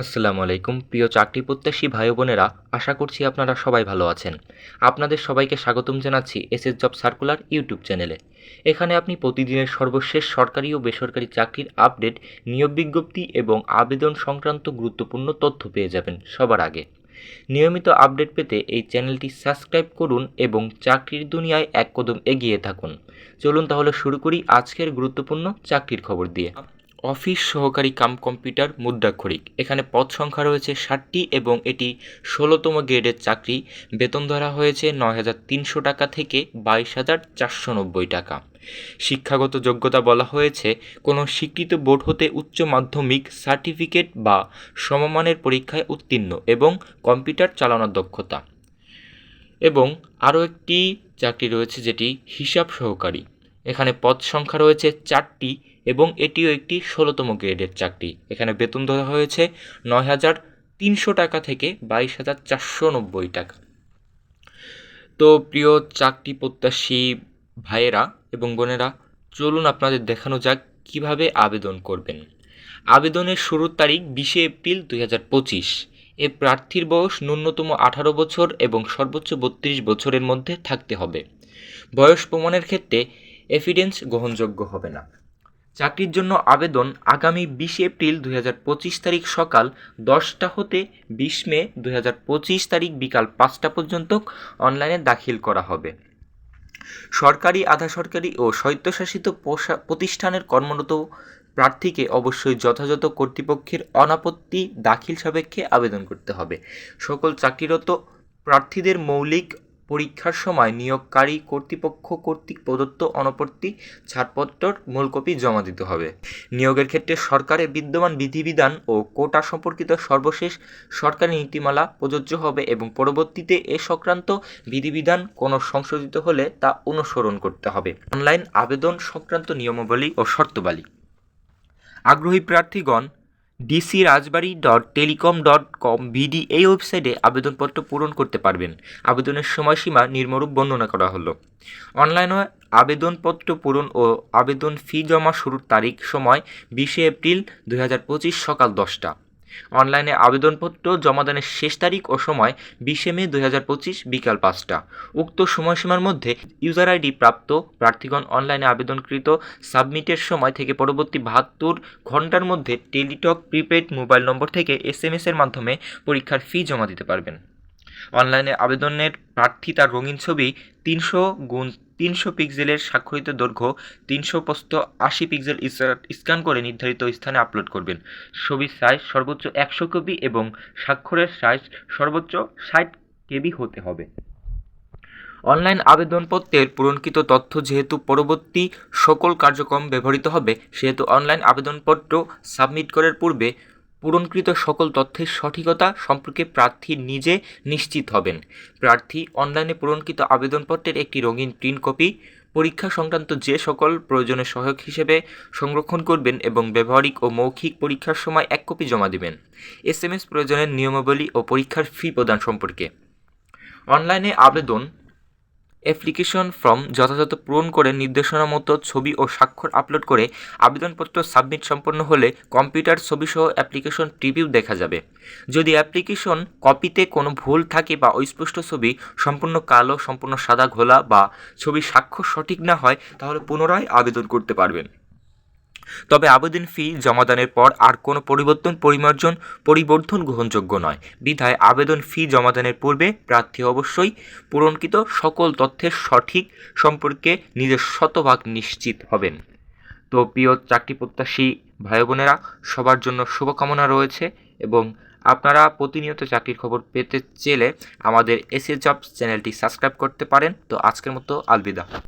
আসসালামু আলাইকুম, প্রিয় চাকরি প্রত্যাশী ভাই বোনেরা, আশা করছি আপনারা সবাই ভালো আছেন। আপনাদের সবাইকে স্বাগতম জানাচ্ছি S S job circular YouTube চ্যানেলে। এখানে আপনি প্রতিদিনের সর্বশেষ সরকারি ও বেসরকারি চাকরির আপডেট, নিয়োগ বিজ্ঞপ্তি এবং আবেদন সংক্রান্ত গুরুত্বপূর্ণ তথ্য পেয়ে যাবেন সবার আগে। নিয়মিত আপডেট পেতে এই চ্যানেলটি সাবস্ক্রাইব করুন এবং চাকরির দুনিয়ায় এক কদম এগিয়ে থাকুন। চলুন তাহলে শুরু করি আজকের গুরুত্বপূর্ণ চাকরির খবর দিয়ে। অফিস সহকারী কাম কম্পিউটার মুদ্রাক্ষরিক। এখানে পদ সংখ্যা রয়েছে ষাটটি এবং এটি ষোলোতম গ্রেডের চাকরি। বেতন ধরা হয়েছে নয় হাজার তিনশো টাকা থেকে বাইশ হাজার চারশো নব্বই টাকা। শিক্ষাগত যোগ্যতা বলা হয়েছে, কোনো স্বীকৃত বোর্ড হতে উচ্চ মাধ্যমিক সার্টিফিকেট বা সমমানের পরীক্ষায় উত্তীর্ণ এবং কম্পিউটার চালানোর দক্ষতা। এবং আরও একটি চাকরি রয়েছে যেটি হিসাব সহকারী। এখানে পদ সংখ্যা রয়েছে চারটি এবং এটিও একটি ষোলোতম গ্রেডের চাকরি। এখানে বেতন ধরা হয়েছে নয় হাজার তিনশো টাকা থেকে বাইশ হাজার চারশো নব্বই টাকা। তো প্রিয় চাকরি প্রত্যাশী ভাইয়েরা এবং বোনেরা, চলুন আপনাদের দেখানো যাক কীভাবে আবেদন করবেন। আবেদনের শুরুর তারিখ বিশে এপ্রিল দুই হাজার পঁচিশ। এ প্রার্থীর বয়স ন্যূনতম আঠারো বছর এবং সর্বোচ্চ বত্রিশ বছরের মধ্যে থাকতে হবে। বয়স প্রমাণের ক্ষেত্রে এভিডেন্স গ্রহণযোগ্য হবে না। চাকরির জন্য আবেদন আগামী বিশে এপ্রিল দুই হাজার পঁচিশ তারিখ সকাল দশটা হতে বিশ মে দুই হাজার পঁচিশ তারিখ বিকাল পাঁচটা পর্যন্ত অনলাইনে দাখিল করা হবে। সরকারি, আধা সরকারি ও স্বায়ত্তশাসিত প্রতিষ্ঠানের কর্মরত প্রার্থীকে অবশ্যই যথাযথ কর্তৃপক্ষের অনাপত্তি দাখিল সাপেক্ষে আবেদন করতে হবে। সকল চাকরিরত প্রার্থীদের মৌলিক পরীক্ষার সময় নিয়োগকারী কর্তৃপক্ষ কর্তৃক প্রদত্ত অনপত্তি ছাড়পত্রর মূল কপি জমা দিতে হবে। নিয়োগের ক্ষেত্রে সরকারের বিদ্যমান বিধিবিধান ও কোটা সম্পর্কিত সর্বশেষ সরকারি নীতিমালা প্রযোজ্য হবে এবং পরবর্তীতে এ সংক্রান্ত বিধিবিধান কোনো সংশোধিত হলে তা অনুসরণ করতে হবে। অনলাইন আবেদন সংক্রান্ত নিয়মাবলী ও শর্তবালী। আগ্রহী প্রার্থীগণ DC Rajbari dot telecom dot com BD এই ওয়েবসাইটে আবেদনপত্র পূরণ করতে পারবেন। আবেদনের সময়সীমা নির্মরূপ বর্ণনা করা হলো। অনলাইনে আবেদনপত্র পূরণ ও আবেদন ফি জমা শুরুর তারিখ সময় বিশে এপ্রিল দু হাজার পঁচিশ সকাল দশটা। অনলাইনে আবেদনপত্র জমাদানের শেষ তারিখ ও সময় বিশে মে দু হাজার পঁচিশ বিকাল পাঁচটা। উক্ত সময়সীমার মধ্যে ইউজার আইডি প্রাপ্ত প্রার্থীগণ অনলাইনে আবেদনকৃত সাবমিটের সময় থেকে পরবর্তী বাহাত্তর ঘণ্টার মধ্যে টেলিটক, প্রিপেড মোবাইল নম্বর থেকে এস এম এর মাধ্যমে পরীক্ষার ফি জমা দিতে পারবেন। অনলাইনে আবেদনের প্রার্থী তার রঙিন ছবি তিনশো গুণ তিনশো পিক্সেলের স্বাক্ষরিত দৈর্ঘ্য তিনশো প্রস্থ আশি পিক্সেল স্ক্যান করে নির্ধারিত স্থানে আপলোড করবেন। ছবির সাইজ সর্বোচ্চ একশো কপি এবং স্বাক্ষরের সাইজ সর্বোচ্চ ষাট কেবি হতে হবে। অনলাইন আবেদনপত্রের পূরণকৃত তথ্য যেহেতু পরবর্তী সকল কার্যক্রম ব্যবহৃত হবে, সেহেতু অনলাইন আবেদনপত্র সাবমিট করার পূর্বে পূরণকৃত সকল তথ্যের সঠিকতা সম্পর্কে প্রার্থী নিজে নিশ্চিত হবেন। প্রার্থী অনলাইনে পূরণকৃত আবেদনপত্রের একটি রঙিন প্রিন্ট কপি, পরীক্ষা সংক্রান্ত যে সকল প্রয়োজনে সহায়ক হিসেবে সংরক্ষণ করবেন এবং ব্যবহারিক ও মৌখিক পরীক্ষার সময় এক কপি জমা দেবেন। এস এম এস প্রয়োজনের নিয়মাবলী ও পরীক্ষার ফি প্রদান সম্পর্কে। অনলাইনে আবেদন অ্যাপ্লিকেশন ফর্ম যথাযথ পূরণ করে নির্দেশনা মতো ছবি ও স্বাক্ষর আপলোড করে আবেদনপত্র সাবমিট সম্পন্ন হলে কম্পিউটার ছবিসহ অ্যাপ্লিকেশন প্রিভিউ দেখা যাবে। যদি অ্যাপ্লিকেশন কপিতে কোনো ভুল থাকে বা অস্পষ্ট ছবি সম্পূর্ণ কালো, সম্পূর্ণ সাদা, ঘোলা বা ছবি স্বাক্ষর সঠিক না হয়, তাহলে পুনরায় আবেদন করতে পারবেন। তবে আবেদন ফি জমাদানের পর আর কোনো পরিবর্তন, পরিমার্জন, পরিবর্ধন গ্রহণযোগ্য নয়। বিধায় আবেদন ফি জমাদানের পূর্বে প্রার্থী অবশ্যই পূরণকৃত সকল তথ্যের সঠিক সম্পর্কে নিজের শতভাগ নিশ্চিত হবেন। তো প্রিয় চাকরি প্রত্যাশী ভাই বোনেরা, সবার জন্য শুভকামনা রয়েছে এবং আপনারা প্রতিনিয়ত চাকরির খবর পেতে চেলে আমাদের এসএ জবস চ্যানেলটি সাবস্ক্রাইব করতে পারেন। তো আজকের মতো আলবিদা।